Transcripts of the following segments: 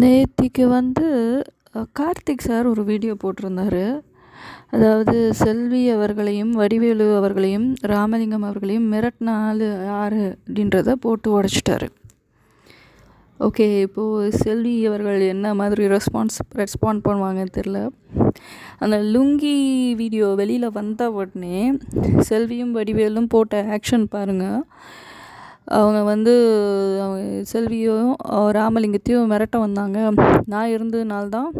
நேத்திக்கு வந்து கார்த்திக் சார் ஒரு வீடியோ போட்டிருந்தார். அதாவது செல்வி அவர்களையும் வடிவேலு அவர்களையும் ராமலிங்கம் அவர்களையும் மிரட்டின ஆள் யார் அப்படின்றத போட்டு உடச்சிட்டாரு. ஓகே இப்போது செல்வி அவர்கள் என்ன மாதிரி ரெஸ்பான்ஸ் ரெஸ்பாண்ட் பண்ணுவாங்கன்னு தெரில அந்த லுங்கி வீடியோ வெளியில் வந்த உடனே செல்வியும் வடிவேலும் போட்ட ஆக்ஷன் பாருங்கள் அவங்க வந்து அவங்க செல்வியும் ராமலிங்கத்தையும் மிரட்ட வந்தாங்க. நான் இருந்ததுனால தான்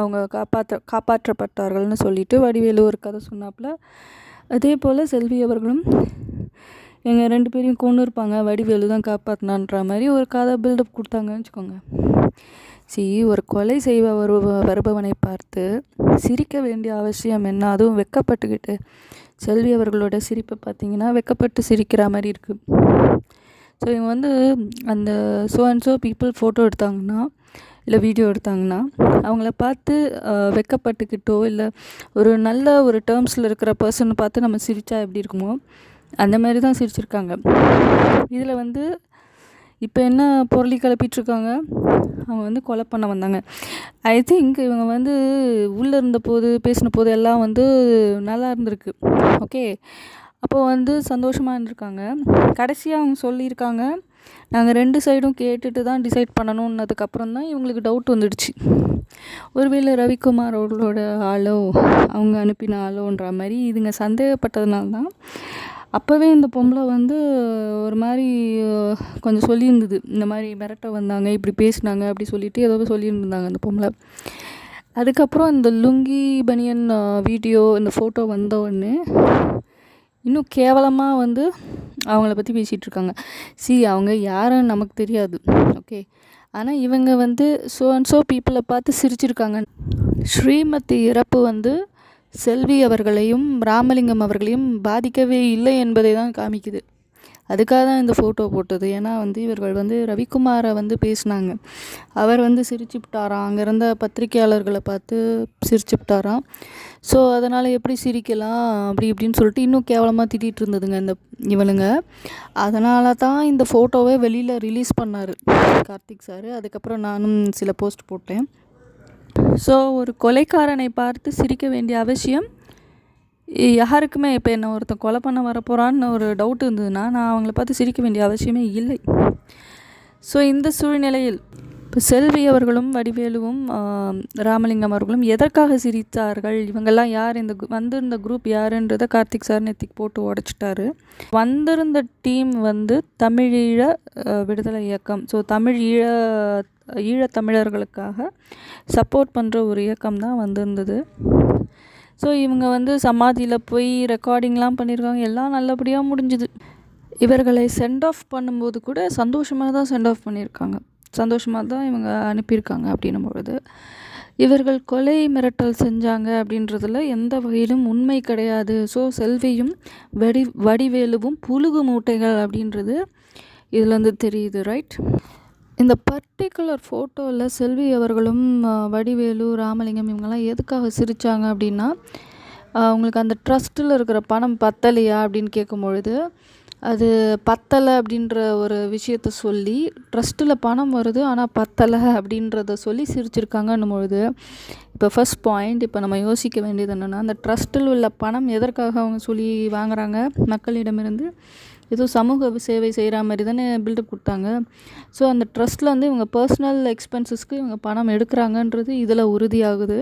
அவங்க காப்பாற்ற காப்பாற்றப்பட்டார்கள்னு சொல்லிட்டு வடிவேலு ஒரு கதை சொன்னாப்புல. அதே போல் செல்வி அவர்களும் எங்கள் ரெண்டு பேரையும் கொண்டு இருப்பாங்க. வடிவேலு தான் காப்பாற்றினான்ற மாதிரி ஒரு கதை பில்டப் கொடுத்தாங்கன்னு வச்சுக்கோங்க. சி ஒரு கொலை செய்வ வருப வருபவனை பார்த்து சிரிக்க வேண்டிய அவசியம் என்ன? அதுவும் வெக்கப்பட்டுக்கிட்டு. செல்வி அவர்களோட சிரிப்பை பார்த்தீங்கன்னா வெக்கப்பட்டு சிரிக்கிற மாதிரி இருக்குது ஸோ இவங்க வந்து அந்த so and so people photo எடுத்தாங்கன்னா இல்லை வீடியோ எடுத்தாங்கன்னா அவங்கள பார்த்து வெக்கப்பட்டுக்கிட்டோ இல்லை ஒரு நல்ல ஒரு டேர்ம்ஸில் இருக்கிற பர்சனை பார்த்து நம்ம சிரித்தா எப்படி இருக்குமோ அந்த மாதிரி தான் சிரிச்சிருக்காங்க. இதில் வந்து இப்போ என்ன பொருளி கிளப்பிட்டுருக்காங்க? அவங்க வந்து கொலை பண்ண வந்தாங்க. ஐ திங்க் இவங்க வந்து உள்ளே இருந்த போது பேசின போது எல்லாம் வந்து நல்லா இருந்திருக்கு. ஓகே அப்போ வந்து சந்தோஷமாக இருந்திருக்காங்க. கடைசியாக அவங்க சொல்லியிருக்காங்க நாங்கள் ரெண்டு சைடும் கேட்டுட்டு தான் டிசைட் பண்ணணுன்னதுக்கப்புறம் தான் இவங்களுக்கு டவுட் வந்துடுச்சு. ஒருவேளை ரவிக்குமார் அவர்களோட ஆளோ அவங்க அனுப்பின ஆளோன்ற மாதிரி இதுங்க சந்தேகப்பட்டதுனால தான் அப்போவே இந்த பொம்பளை வந்து ஒரு மாதிரி கொஞ்சம் சொல்லியிருந்தது. இந்த மாதிரி மிரட்ட வந்தாங்க இப்படி பேசினாங்க அப்படி சொல்லிட்டு ஏதோ சொல்லியிருந்தாங்க அந்த பொம்பளை. அதுக்கப்புறம் இந்த லுங்கி பனியன் வீடியோ இந்த ஃபோட்டோ வந்த உடனே இன்னும் கேவலமாக வந்து அவங்கள பற்றி பேசிகிட்டு இருக்காங்க. சி அவங்க யாருன்னு நமக்கு தெரியாது. ஓகே. ஆனால் இவங்க வந்து ஸோ அண்ட் ஸோ பீப்புளை பார்த்து சிரிச்சிருக்காங்க. ஸ்ரீமதி இறப்பு வந்து செல்வி அவர்களையும் ராமலிங்கம் அவர்களையும் பாதிக்கவே இல்லை என்பதை தான் காமிக்குது. அதுக்காக தான் இந்த ஃபோட்டோ போட்டது. ஏன்னா வந்து இவர்கள் வந்து ரவிக்குமாரை வந்து பேசினாங்க. அவர் வந்து சிரிச்சுப்பிட்டாராம் அங்கே இருந்த பத்திரிக்கையாளர்களை பார்த்து சிரிச்சுப்பிட்டாராம் ஸோ அதனால் எப்படி சிரிக்கலாம்? அப்படி இப்படின்னு சொல்லிட்டு இன்னும் கேவலமாக திட்டிகிட்டு இருந்ததுங்க இந்த இவனுங்க அதனால தான் இந்த ஃபோட்டோவை வெளியில் ரிலீஸ் பண்ணார் கார்த்திக் சார். அதுக்கப்புறம் நானும் சில போஸ்ட் போட்டேன். ஸோ ஒரு கொலைக்காரனை பார்த்து சிரிக்க வேண்டிய அவசியம். யாருக்குமே இப்போ என்ன ஒருத்தன் கொலை பண்ண வரப்போகிறான்னு ஒரு டவுட் இருந்ததுன்னா நான் அவங்கள பார்த்து சிரிக்க வேண்டிய அவசியமே இல்லை. ஸோ இந்த சூழ்நிலையில் இப்போ செல்வி அவர்களும் வடிவேலுவும் ராமலிங்கம் அவர்களும் எதற்காக சிரித்தார்கள்? இவங்கெல்லாம் யார்? இந்த வந்திருந்த குரூப் யாருன்றதை கார்த்திக் சார் நேத்திக்கு போட்டு உடச்சிட்டாரு. வந்திருந்த டீம் வந்து தமிழீழ விடுதலை இயக்கம். ஸோ தமிழ் ஈழ ஈழத்தமிழர்களுக்காக சப்போர்ட் பண்ணுற ஒரு இயக்கம் தான் வந்திருந்தது. ஸோ இவங்க வந்து சமாதியில் போய் ரெக்கார்டிங்லாம் பண்ணியிருக்காங்க எல்லாம் நல்லபடியாக முடிஞ்சுது. இவர்களை சென்ட் ஆஃப் பண்ணும்போது கூட சந்தோஷமாக தான் சென்ட் ஆஃப் பண்ணியிருக்காங்க சந்தோஷமாக தான் இவங்க அனுப்பியிருக்காங்க அப்படின்னும் பொழுது இவர்கள் கொலை மிரட்டல் செஞ்சாங்க அப்படின்றதுல எந்த வகையிலும் உண்மை கிடையாது. ஸோ செல்வியும் வடி வடிவேலுவும் புழுகு மூட்டைகள் அப்படின்றது இதுலேருந்து தெரியுது ரைட் இந்த பர்டிகுலர் ஃபோட்டோவில் செல்வி அவர்களும் வடிவேலு ராமலிங்கம் இவங்கெல்லாம் எதுக்காக சிரித்தாங்க அப்படின்னா அவங்களுக்கு அந்த ட்ரஸ்ட்டில் இருக்கிற பணம் பத்தலையா அப்படின்னு கேட்கும் பொழுது அது பத்தலை அப்படின்ற ஒரு விஷயத்த சொல்லி ட்ரஸ்ட்டில் பணம் வருது ஆனால் பத்தலை அப்படின்றத சொல்லி சிரிச்சிருக்காங்கன்னும் பொழுது இப்போ ஃபர்ஸ்ட் பாயிண்ட் இப்போ நம்ம யோசிக்க வேண்டியது என்னென்னா அந்த ட்ரஸ்ட்டில் உள்ள பணம் எதற்காக அவங்க சொல்லி வாங்குறாங்க மக்களிடமிருந்து? ஏதோ சமூக சேவை செய்கிற மாதிரி தானே பில்டப் கொடுத்தாங்க. ஸோ அந்த ட்ரஸ்ட்டில் வந்து இவங்க பர்சனல் எக்ஸ்பென்சஸ்க்கு இவங்க பணம் எடுக்கிறாங்கன்றது இதில் உறுதியாகுது.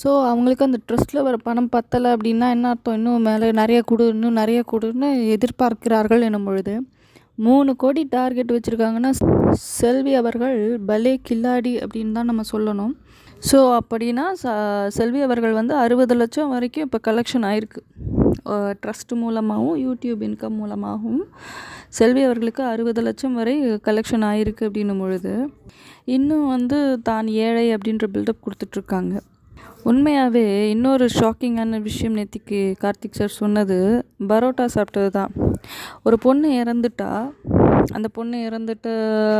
ஸோ அவங்களுக்கு அந்த ட்ரஸ்ட்டில் வர பணம் பத்தலை அப்படின்னா என்ன அர்த்தம்? இன்னும் மேலே நிறைய கொடு இன்னும் நிறைய கொடுன்னு எதிர்பார்க்கிறார்கள் எனும் பொழுது மூணு கோடி டார்கெட் வச்சுருக்காங்கன்னா செல்வி அவர்கள் பலே கில்லாடி அப்படின்னு தான் நம்ம சொல்லணும். ஸோ அப்படின்னா ச செல்வி அவர்கள் வந்து அறுபது லட்சம் வரைக்கும் இப்போ கலெக்ஷன் ஆயிருக்கு. ட்ரஸ்ட் மூலமாகவும் யூடியூப் இன்கம் மூலமாகவும் செல்வி அவர்களுக்கு அறுபது லட்சம் வரை கலெக்ஷன் ஆயிருக்கு அப்படின்னும் பொழுது இன்னும் வந்து தான் ஏழை அப்படின்ற பில்டப் கொடுத்துட்ருக்காங்க. உண்மையாகவே இன்னொரு ஷாக்கிங்கான விஷயம் நேத்திக்கு கார்த்திக் சார் சொன்னது பரோட்டா சாப்பிட்டது தான். ஒரு பொண்ணு இறந்துட்டா அந்த பொண்ணு இறந்துட்ட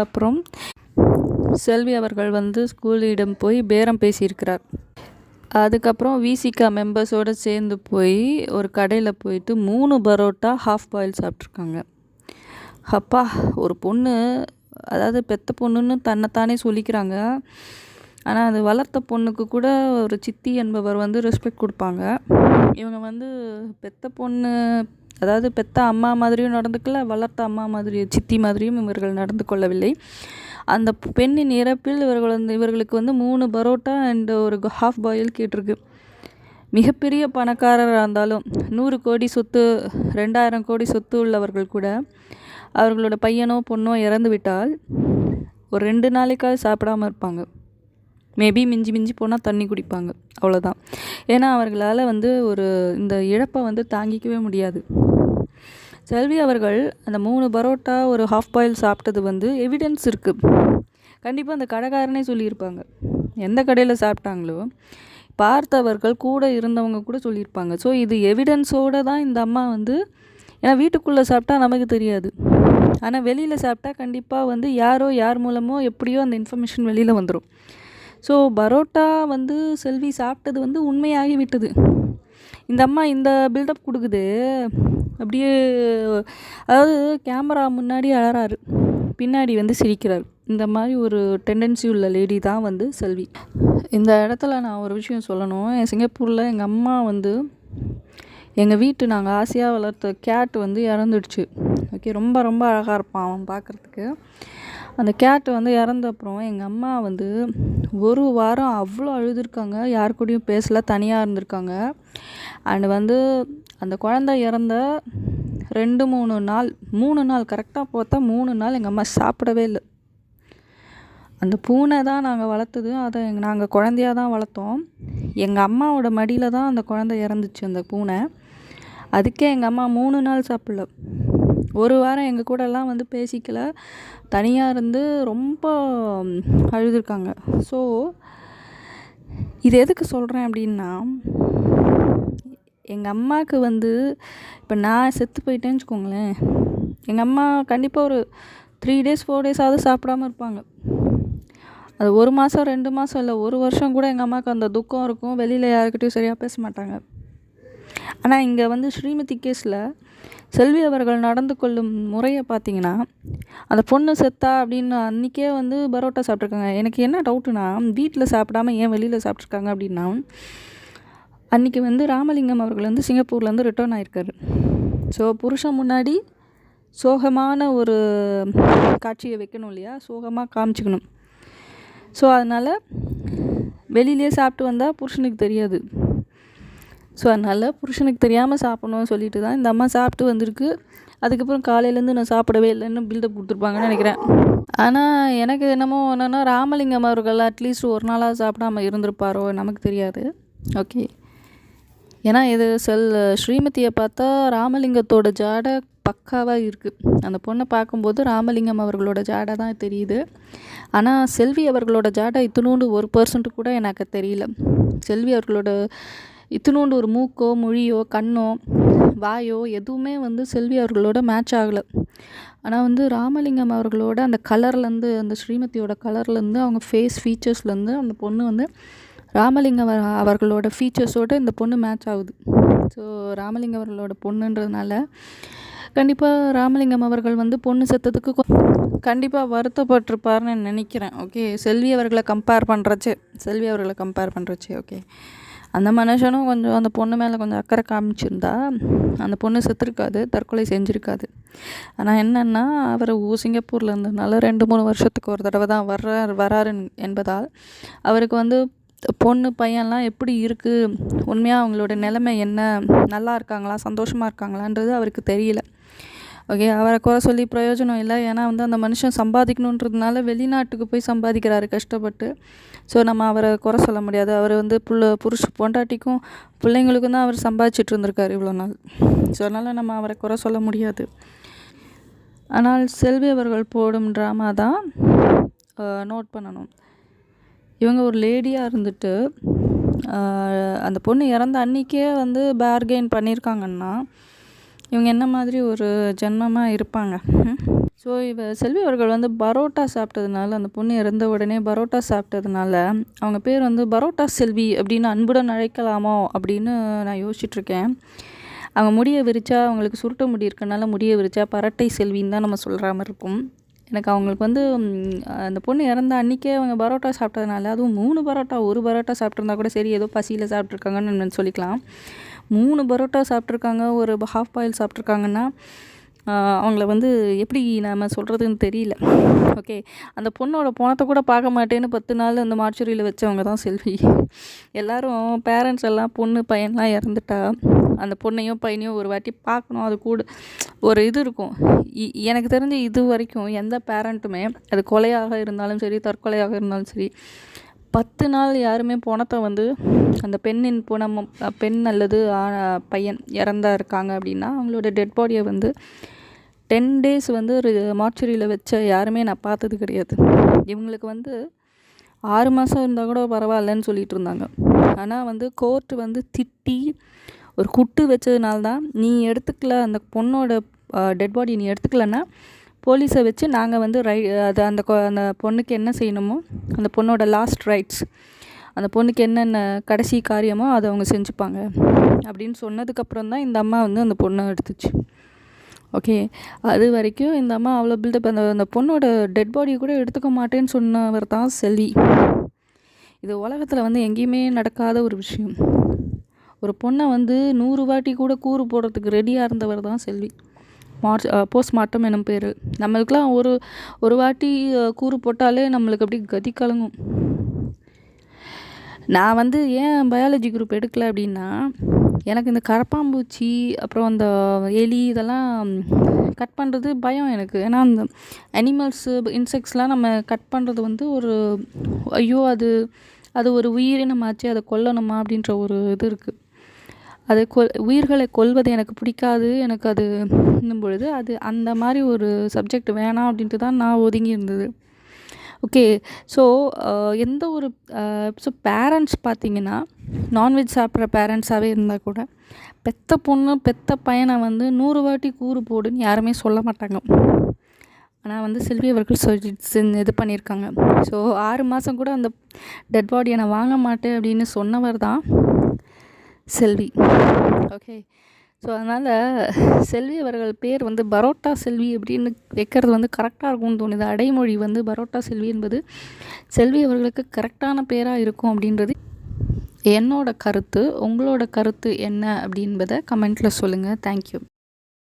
அப்புறம் செல்வி அவர்கள் வந்து ஸ்கூலிடம் போய் பேரம் பேசியிருக்கிறார். அதுக்கப்புறம் விசிகா மெம்பர்ஸோடு சேர்ந்து போய் ஒரு கடையில் போயிட்டு மூணு பரோட்டா ஹாஃப் பாயில் சாப்பிட்ருக்காங்க அப்பா ஒரு பொண்ணு அதாவது பெத்த பொண்ணுன்னு தன்னைத்தானே சொல்லிக்கிறாங்க. ஆனால் அது வளர்த்த பொண்ணுக்கு கூட ஒரு சித்தி என்பவர் வந்து ரெஸ்பெக்ட் கொடுப்பாங்க. இவங்க வந்து பெத்த பொண்ணு அதாவது பெத்த அம்மா மாதிரியும் நடந்துக்கல வளர்த்த அம்மா மாதிரி சித்தி மாதிரியும் இவர்கள் நடந்து கொள்ளவில்லை. அந்த பெண்ணின் இறப்பில் இவர்கள் வந்து இவர்களுக்கு வந்து மூணு பரோட்டா அண்ட் ஒரு ஹாஃப் பாயில் கேட்டிருக்கு. மிகப்பெரிய பணக்காரராக இருந்தாலும் நூறு கோடி சொத்து ரெண்டாயிரம் கோடி சொத்து உள்ளவர்கள் கூட அவர்களோட பையனோ பொண்ணோ இறந்து விட்டால் ஒரு ரெண்டு நாளைக்காவது சாப்பிடாமல் இருப்பாங்க. மேபி மிஞ்சி மிஞ்சி போனால் தண்ணி குடிப்பாங்க. அவ்வளோதான் ஏன்னா அவர்களால் வந்து ஒரு இந்த இழப்பை வந்து தாங்கிக்கவே முடியாது. செல்வி அவர்கள் அந்த மூணு பரோட்டா ஒரு ஹாஃப் பாயில் சாப்பிட்டது வந்து எவிடன்ஸ் இருக்குது கண்டிப்பாக அந்த கடைக்காரனே சொல்லியிருப்பாங்க. எந்த கடையில் சாப்பிட்டாங்களோ பார்த்தவர்கள் கூட இருந்தவங்க கூட சொல்லியிருப்பாங்க. ஸோ இது எவிடன்ஸோடு தான் இந்த அம்மா வந்து ஏன்னா வீட்டுக்குள்ளே சாப்பிட்டா நமக்கு தெரியாது. ஆனால் வெளியில் சாப்பிட்டா கண்டிப்பாக வந்து யாரோ யார் மூலமோ எப்படியோ அந்த இன்ஃபர்மேஷன் வெளியில் வந்துடும் ஸோ பரோட்டா வந்து செல்வி சாப்பிட்டது வந்து உண்மையாகி விட்டது. இந்த அம்மா இந்த பில்டப் கொடுக்குது. அப்படியே அதாவது கேமரா முன்னாடி அழறாரு பின்னாடி வந்து சிரிக்கிறார். இந்த மாதிரி ஒரு டெண்டன்சி உள்ள லேடி தான் வந்து செல்வி. இந்த இடத்துல நான் ஒரு விஷயம் சொல்லணும். என் சிங்கப்பூரில் எங்கள் அம்மா வந்து எங்கள் வீட்டு நாங்கள் ஆசையாக வளர்த்த கேட் வந்து இறந்துடுச்சு. ஓகே ரொம்ப ரொம்ப அழகாக இருப்பான் அவன் பார்க்குறதுக்கு அந்த கேட்டு வந்து இறந்த அப்புறம் எங்கள் அம்மா வந்து ஒரு வாரம் அவ்வளோ அழுதுருக்காங்க. யார் கூடயும் பேசல தனியாக இருந்திருக்காங்க. அண்டு வந்து அந்த குழந்த இறந்த ரெண்டு மூணு நாள் மூணு நாள் கரெக்டாக பார்த்தா மூணு நாள் எங்கள் அம்மா சாப்பிடவே இல்லை. அந்த பூனை தான் நாங்கள் வளர்த்தது. அதை எங்கள் நாங்கள் குழந்தையாக தான் வளர்த்தோம். எங்கள் அம்மாவோட மடியில் தான் அந்த குழந்தை இறந்துச்சு அந்த பூனை. அதுக்கே எங்கள் அம்மா மூணு நாள் சாப்பிடல. ஒரு வாரம் எங்கள் கூடலாம் வந்து பேசிக்கல. தனியாக இருந்து ரொம்ப அழுதுருக்காங்க. ஸோ இது எதுக்கு சொல்கிறேன் அப்படின்னா எங்கள் அம்மாவுக்கு வந்து இப்போ நான் செத்து போயிட்டேன்னு வச்சுக்கோங்களேன் எங்கள் அம்மா கண்டிப்பாக ஒரு த்ரீ டேஸ் ஃபோர் டேஸாவது சாப்பிடாம இருப்பாங்க. அது ஒரு மாதம் ரெண்டு மாதம் இல்லை ஒரு வருஷம் கூட எங்கள் அம்மாவுக்கு அந்த துக்கம் இருக்கும். வெளியில் யாருக்கிட்டையும் சரியாக பேச மாட்டாங்க. ஆனால் இங்கே வந்து ஸ்ரீமதி கேஸில் செல்வி அவர்கள் நடந்து கொள்ளும் முறையை பார்த்தீங்கன்னா அந்த பொண்ணு செத்தா அப்படின்னு அன்றைக்கே வந்து பரோட்டா சாப்பிட்ருக்காங்க எனக்கு என்ன டவுட்டுனா வீட்டில் சாப்பிடாம ஏன் வெளியில் சாப்பிட்ருக்காங்க அப்படின்னா அன்றைக்கி வந்து ராமலிங்கம் அவர்கள் வந்து சிங்கப்பூர்லேருந்து ரிட்டர்ன் ஆயிருக்காரு. ஸோ புருஷன் முன்னாடி சோகமான ஒரு காட்சியை வைக்கணும் இல்லையா? சோகமாக காமிச்சிக்கணும். ஸோ அதனால் வெளியிலே சாப்பிட்டு வந்தால் புருஷனுக்கு தெரியாது. ஸோ அதனால் புருஷனுக்கு தெரியாமல் சாப்பிட்ணும்னு சொல்லிட்டு தான் இந்த அம்மா சாப்பிட்டு வந்திருக்கு. அதுக்கப்புறம் காலையிலேருந்து நான் சாப்பிடவே இல்லைன்னு பில்டப் கொடுத்துருப்பாங்கன்னு நினைக்கிறேன். ஆனால் எனக்கு என்னமோ என்னென்னா ராமலிங்கம் அவர்கள் அட்லீஸ்ட் ஒரு நாளாக சாப்பிடாம இருந்திருப்பாரோ நமக்கு தெரியாது. ஓகே ஏன்னா இது செல் ஸ்ரீமதியை பார்த்தா ராமலிங்கத்தோட ஜாடை பக்காவாக இருக்குது அந்த பொண்ணை பார்க்கும்போது ராமலிங்கம் அவர்களோட ஜாடை தான் தெரியுது. ஆனால் செல்வி அவர்களோட ஜாடை இத்தினோண்டு ஒரு பர்சன்ட் கூட எனக்கு தெரியல. செல்வி அவர்களோட இத்தினோண்டு ஒரு மூக்கோ மொழியோ கண்ணோ வாயோ எதுவுமே வந்து செல்வி அவர்களோட மேட்ச் ஆகலை. ஆனால் வந்து ராமலிங்கம் அவர்களோட அந்த கலர்லேருந்து அந்த ஸ்ரீமதியோட கலர்லேருந்து அவங்க ஃபேஸ் ஃபீச்சர்ஸ்லேருந்து அந்த பொண்ணு வந்து ராமலிங்கம் அவர்களோட ஃபீச்சர்ஸோடு இந்த பொண்ணு மேட்ச் ஆகுது. ஸோ ராமலிங்கம் அவர்களோட பொண்ணுன்றதுனால கண்டிப்பாக ராமலிங்கம் அவர்கள் வந்து பொண்ணு செத்ததுக்கு கண்டிப்பாக வருத்தப்பட்டிருப்பார்னு நினைக்கிறேன். ஓகே செல்வி அவர்களை கம்பேர் பண்ணுறச்சு செல்வி அவர்களை கம்பேர் பண்ணுறச்சு ஓகே அந்த மனுஷனும் கொஞ்சம் அந்த பொண்ணு மேலே கொஞ்சம் அக்கறை காமிச்சிருந்தா அந்த பொண்ணு செத்துருக்காது தற்கொலை செஞ்சுருக்காது. ஆனால் என்னென்னா அவர் சிங்கப்பூரில் இருந்ததுனால ரெண்டு மூணு வருஷத்துக்கு ஒரு தடவை தான் வர்றார் வராரு என்பதால் அவருக்கு வந்து பொண்ணு பையன்லாம் எப்படி இருக்குது உண்மையாக அவங்களோட நிலைமை என்ன? நல்லா இருக்காங்களா? சந்தோஷமாக இருக்காங்களான்றது அவருக்கு தெரியல. ஓகே அவரை குறை சொல்லி பிரயோஜனம் இல்லை. ஏன்னா வந்து அந்த மனுஷன் சம்பாதிக்கணுன்றதுனால வெளிநாட்டுக்கு போய் சம்பாதிக்கிறாரு கஷ்டப்பட்டு. ஸோ நம்ம அவரை குறை சொல்ல முடியாது. அவர் வந்து புள்ள புருஷ பொண்டாட்டிக்கும் பிள்ளைங்களுக்கும் தான் அவர் சம்பாதிச்சுட்டு இருந்திருக்காரு இவ்வளோ நாள். ஸோ அதனால் நம்ம அவரை குறை சொல்ல முடியாது. ஆனால் செல்வி அவர்கள் போடும் ட்ராமா தான் நோட் பண்ணணும். இவங்க ஒரு லேடியாக இருந்துட்டு அந்த பொண்ணு இறந்த அன்றைக்கே வந்து பேர்கெயின் பண்ணியிருக்காங்கன்னா இவங்க என்ன மாதிரி ஒரு ஜென்மமாக இருப்பாங்க? ஸோ இவ செல்வி அவர்கள் வந்து பரோட்டா சாப்பிட்டதுனால அந்த பொண்ணு இறந்த உடனே பரோட்டா சாப்பிட்டதுனால அவங்க பேர் வந்து பரோட்டா செல்வி அப்படின்னு அன்புடன் அழைக்கலாமோ அப்படின்னு நான் யோசிச்சுட்ருக்கேன். அவங்க முடியை விரிச்சா அவங்களுக்கு சுருட்ட முடி இருக்கனால முடியை விரிச்சா பரட்டை செல்வின்னு தான் நம்ம சொல்கிற மாதிரி இருக்கும். எனக்கு அவங்களுக்கு வந்து அந்த பொண்ணு இறந்த அன்றைக்கே அவங்க பரோட்டா சாப்பிட்டதுனால அதுவும் மூணு பரோட்டா ஒரு பரோட்டா சாப்பிட்ருந்தா கூட சரி ஏதோ பசியில் சாப்பிட்ருக்காங்கன்னு நம்ம சொல்லிக்கலாம். மூணு பரோட்டா சாப்பிட்ருக்காங்க ஒரு ஹாஃப் பாயில் சாப்பிட்ருக்காங்கன்னா அவங்கள வந்து எப்படி நம்ம சொல்கிறதுன்னு தெரியல. ஓகே அந்த பொண்ணோட பணத்தை கூட பார்க்க மாட்டேன்னு பத்து நாள் அந்த மார்ச்சுரியில் வச்சவங்க தான் செல்வி. எல்லோரும் பேரண்ட்ஸ் எல்லாம் பொண்ணு பையன்லாம் இறந்துட்டா அந்த பொண்ணையும் பையனையும் ஒரு வாட்டி பார்க்கணும். அது கூட ஒரு இது இருக்கும். இ- எனக்கு தெரிஞ்ச இது வரைக்கும் எந்த பேரண்ட்டுமே அது கொலையாக இருந்தாலும் சரி தற்கொலையாக இருந்தாலும் சரி பத்து நாள் யாருமே பணத்தை வந்து அந்த பெண்ணின் புணம் பெண் அல்லது ஆ- பையன் இறந்தா இருக்காங்க அப்படின்னா அவங்களோட டெட் பாடியை வந்து டென் டேஸ் வந்து ஒரு மார்ச்சுரியில் வச்ச யாருமே நான் பார்த்தது கிடையாது. இவங்களுக்கு வந்து ஆறு மாதம் இருந்தால் கூட பரவாயில்லன்னு சொல்லிட்டு இருந்தாங்க. ஆனால் வந்து கோர்ட்டு வந்து திட்டி ஒரு குட்டு வச்சதுனால தான் நீ எடுத்துக்கல அந்த பொண்ணோட டெட் பாடி நீ எடுத்துக்கலன்னா போலீஸை வச்சு நாங்கள் வந்து ரை அது அந்த கொ- அந்த பொண்ணுக்கு என்ன செய்யணுமோ அந்த பொண்ணோட லாஸ்ட் ரைட்ஸ் அந்த பொண்ணுக்கு என்னென்ன கடைசி காரியமோ அதை அவங்க செஞ்சுப்பாங்க. அப்படின்னு சொன்னதுக்கப்புறம் தான் இந்த அம்மா வந்து அந்த பொண்ணை எடுத்துச்சு. ஓகே? அது வரைக்கும் இந்த அம்மா அவ்வளோ பில்டப் அந்த அந்த பொண்ணோட டெட் பாடியை கூட எடுத்துக்க மாட்டேன்னு சொன்னவர் தான் செல்வி. இது உலகத்தில் வந்து எங்கேயுமே நடக்காத ஒரு விஷயம். ஒரு பொண்ணை வந்து நூறு வாட்டி கூட கூறு போடுறதுக்கு ரெடியாக இருந்தவர் தான் செல்வி. மார்ச் போஸ்ட்மார்ட்டம் எனும் பேர். நம்மளுக்கெலாம் ஒரு ஒரு வாட்டி கூறு போட்டாலே நம்மளுக்கு அப்படி கதி கலங்கும். நான் வந்து ஏன் பயாலஜி குரூப் எடுக்கல அப்படின்னா எனக்கு இந்த கரப்பாம்பூச்சி அப்புறம் அந்த எலி இதெல்லாம் கட் பண்ணுறது பயம் எனக்கு. ஏன்னா அந்த அனிமல்ஸு இன்செக்ட்ஸ்லாம் நம்ம கட் பண்ணுறது வந்து ஒரு ஐயோ அது அது ஒரு உயிரினமாச்சு அதை கொல்லணுமா அப்படின்ற ஒரு இது இருக்குது அது கொல் உயிர்களை கொல்வது எனக்கு பிடிக்காது. எனக்கு அது இன்னும் பொழுது அது அந்த மாதிரி ஒரு சப்ஜெக்ட் வேணாம் அப்படின்ட்டு தான் நான் ஒதுங்கி இருந்தது. ஓகே ஸோ எந்த ஒரு ஸோ பேரண்ட்ஸ் பார்த்தீங்கன்னா நான்வெஜ் சாப்பிட்ற பேரண்ட்ஸாகவே இருந்தால் கூட பெத்த பொண்ணு பெத்த பையனை வந்து நூறு வாட்டி கூறு போடுன்னு யாருமே சொல்ல மாட்டாங்க. ஆனால் வந்து செல்வி அவர்கள் சொல்லி செஞ்சு இது பண்ணியிருக்காங்க. ஸோ ஆறு மாதம் கூட அந்த டெட் பாடியை நான் வாங்க மாட்டேன் அப்படின்னு சொன்னவர் தான். செல்வி. ஓகே ஸோ அதனால் செல்வி அவர்கள் பேர் வந்து பரோட்டா செல்வி அப்படின்னு வைக்கிறது வந்து கரெக்டாக இருக்கும்னு தோணுது. அடைமொழி வந்து பரோட்டா செல்வி என்பது செல்வி அவர்களுக்கு கரெக்டான பேராக இருக்கும் அப்படின்றது என்னோட கருத்து. உங்களோட கருத்து என்ன அப்படின்பதை கமெண்ட்டில் சொல்லுங்கள் தேங்க்யூ